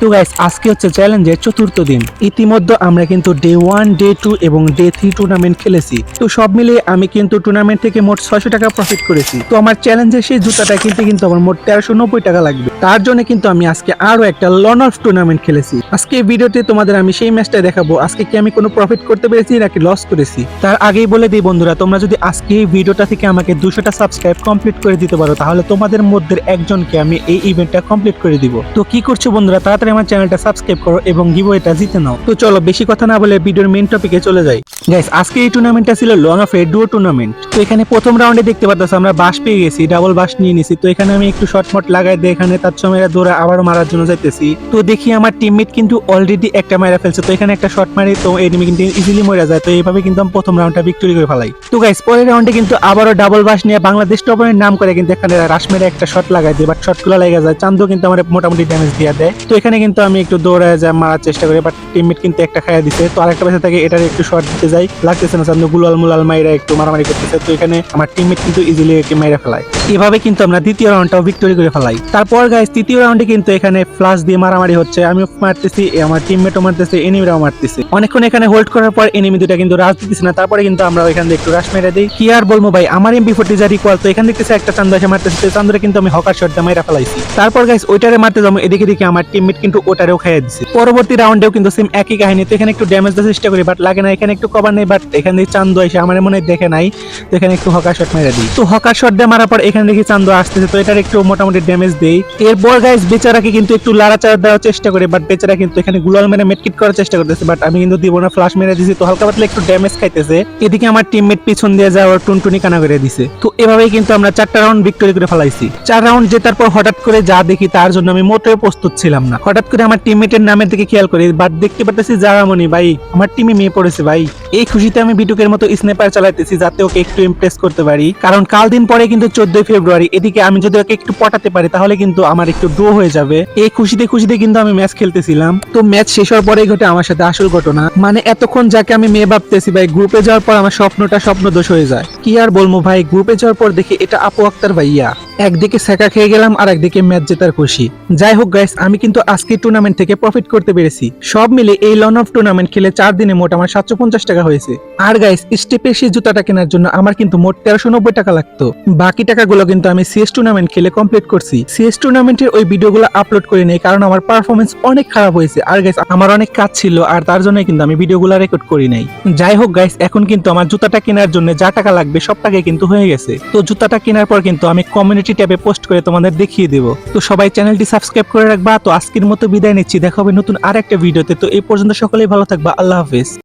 তো গাইস আজকে হচ্ছে চ্যালেঞ্জের চতুর্থ দিন। ইতিমধ্যে আমরা কিন্তু ডে ওয়ান ডে টু এবং ডে থ্রি টুর্নামেন্ট খেলেছি। তো সব মিলিয়ে আমি কিন্তু টুর্নামেন্ট থেকে মোট ছয়শো টাকা প্রফিট করেছি। তো আমার চ্যালেঞ্জের সেই জুতাটা কিনতে কিন্তু আমার মোট তেরোশো নব্বই টাকা লাগবে। তার জন্য কিন্তু আমি আজকে আরও একটা লন অফ টুর্নামেন্ট খেলেছি। আজকে ভিডিওতে তোমাদের আমি সেই ম্যাচটা দেখাবো। আজকে কি আমি কোনো প্রফিট করতে পেরেছি নাকি লস করেছি? তার আগেই বলে দিই বন্ধুরা, তোমরা যদি আজকে এই ভিডিওটা থেকে আমাকে দুশোটা সাবস্ক্রাইব কমপ্লিট করে দিতে পারো, তাহলে তোমাদের মধ্যে একজনকে আমি এই ইভেন্টটা কমপ্লিট করে দিব। তো কি করছ বন্ধুরা, তাড়াতাড়ি আমার চ্যানেলটা সাবস্ক্রাইব করো এবং গিভওয়েটা জিতে নাও। তো চলো, বেশি কথা না বলে ভিডিওর মেন টপিকে চলে যাই। গাইস আজকে এই টুর্নামেন্টটা ছিল লন অফ ডুও টুর্নামেন্ট তো এখানে প্রথম রাউন্ডে দেখতে পাচ্ছ আমরা বাস পেয়ে গেছি ডাবল বাস নিয়ে নিছি। তো এখানে আমি একটু শর্টমট লাগাই দিয়ে এখানে তার সময় দৌড়া আবারও মারার জন্য যাইতেছি। তো দেখি আমার টিমমেট কিন্তু অলরেডি একটা মারা ফেলছে। তো এখানে একটা শর্ট মারি, তো এনিমি কিন্তু ইজিলি মরে যায়। তো এইভাবে কিন্তু আমি প্রথম রাউন্ডটা ভিক্টরি করে ফেলাই। তো গাইস পরের রাউন্ডে কিন্তু আবারও ডাবল বাস নিয়ে বাংলাদেশ টপের নাম করে কিন্তু এখানে রাশ মেরে একটা শট লাগাই দিই বাট শটগুলো লেগে যায়। চান্দু কিন্তু আমার মোটামুটি ড্যামেজ দিয়ে দেয়। তো এখানে কিন্তু আমি একটু দৌড়ায় যা মারার চেষ্টা করি বাট টিমমেট কিন্তু একটা খাইয়া দিছে। তো আরেকটা পাশে থাকে এটার একটু শট দিতে যাই। লাগতেছে না চান্দু গুলাল মুলাল মাইরা একটু মারামারি করতেছে। তো এখানে আমার টিমমেট কিন্তু ইজিলি একে মাইরা ফেলায়। এভাবে কিন্তু আমরা দ্বিতীয় রাউন্ডটাও ভিক্টরি করে ফেলাই। তারপর গাইস তৃতীয় রাউন্ডে কিন্তু এখানে ফ্লাশ দিয়ে মারামারি হচ্ছে। আমিও মারতেছি আমার টিমমেটও মারতেছে এনিমিরাও মারতেছে। অনেকক্ষণ এখানে হোল্ড করার পর এনিমি দুটা কিন্তু রাশ দিতেছে না। তারপরে কিন্তু আমরা এখান একটু রাশ মেরে দিই। কি আর বলব ভাই, আমার এমপি ফোর্টি যার ইকুয়াল তো এখান দেখতেছে একটা চান্দু এসে মারতেছে। চান্দুরে কিন্তু আমি হকার শট দিয়ে মাইরা ফেলাইছি। তারপর গাইস ওইটারে মারতে যাব। এদিকে দিকে আমার টিমমেট কিন্তু ওটারেও খাইয়ে দিছে। পরবর্তী রাউন্ডেও কিন্তু সেম একই কাহিনী। তো এখানে একটু ড্যামেজ দেওয়ার চেষ্টা করি বাট লাগে না, এখানে একটু কভার নেই বাট এখান থেকে চান্দু এসে আমার মনে দেখে নাই। তো এখানে একটু হকার শট মেরে দিই। তো হকার শট দিয়ে মারার পর এখানে দেখি চান্দু আসতেছে, তো এটার একটু মোটামুটি ড্যামেজ দেই। এরপর গাইস বেচারাকে কিন্তু একটু লাড়াচাড়া দেওয়ার চেষ্টা করে বাট বেচারা কিন্তু এখানে গুলাল মেরে মেটকিট করার চেষ্টা করতেছে বাট আমি কিন্তু দিব না ফ্লাশ মেরে দিছি, তো হালকা পাতলা একটু ড্যামেজ খাইতেছে। এদিকে আমার টিমমেট পিছন দিয়ে যাওয়ার টুনটুনি কানা করে দিছে। তো এভাবেই কিন্তু আমরা চারটা রাউন্ড ভিক্টরি করে ফেলাইছি। চার রাউন্ড জেতার পর হঠাৎ করে যা দেখি, তার জন্য আমি মোটেও প্রস্তুত ছিলাম না। হঠাৎ করে আমার টিমমেটের নামের দিকে খেয়াল করি বাট দেখতে পারতেছি জারামনি ভাই। আমার টিমে মেয়ে পড়েছে, ভাই। এই খুশিতে আমি বিটুকের মতো স্নাইপার চালাইতেছি যাতে ওকে একটু ইমপ্রেস করতে পারি। কারণ কাল দিন পরে কিন্তু চোদ্দই ফেব্রুয়ারি, এদিকে আমি যদি ওকে একটু পটাতে পারি, তাহলে কিন্তু আমার একটু ড্র হয়ে যাবে। এই খুশিতে খুশিতে কিন্তু আমি ম্যাচ খেলতেছিলাম। তো ম্যাচ শেষ হওয়ার পরেই ঘটে আমার সাথে আসল ঘটনা। মানে এতক্ষণ যাকে আমি মেয়ে ভাবতেছি, ভাই গ্রুপে যাওয়ার পর আমার স্বপ্নটা স্বপ্ন দোষ হয়ে যায়। কি আর বলব, ভাই গ্রুপে যাওয়ার পর দেখি এটা আপু আক্তার ভাইয়া। একদিকে সেকা খেয়ে গেলাম আর একদিকে ম্যাচ জেতার খুশি। যাই হোক গাইস আমি কিন্তু আজকে টুর্নামেন্ট থেকে প্রফিট করতে পেরেছি। সব মিলে এই লন অফ টুর্নামেন্ট খেলে চার দিনে মোট আমার সাতশো পঞ্চাশ টাকা হয়েছে। আর গাইস স্টেপের সেই জুতাটা কেনার জন্য আমার কিন্তু মোট তেরোশো নব্বই টাকা লাগতো। বাকি টাকাগুলো কিন্তু আমি সিএস টুর্নামেন্ট খেলে কমপ্লিট করছি। সিএস টুর্নামেন্টের ওই ভিডিওগুলো আপলোড করে নেই কারণ আমার পারফরমেন্স অনেক খারাপ হয়েছে। আর গাইস আমার অনেক কাজ ছিল আর তার জন্য কিন্তু আমি ভিডিওগুলো রেকর্ড করি নাই। যাই হোক গাইস এখন কিন্তু আমার জুতাটা কেনার জন্য যা টাকা লাগবে সব টাকাই কিন্তু হয়ে গেছে। তো জুতাটা কেনার পর কিন্তু আমি কমিউনিটি ট্যাবে পোস্ট করে তোমাদের দেখিয়ে দেবো। তো সবাই চ্যানেলটি সাবস্ক্রাইব করে রাখবা। তো আজকের মতো বিদায় নিচ্ছি। দেখা হবে নতুন আর একটা ভিডিওতে। তো এই পর্যন্ত সকলেই ভালো থাকবা। আল্লাহ হাফেজ।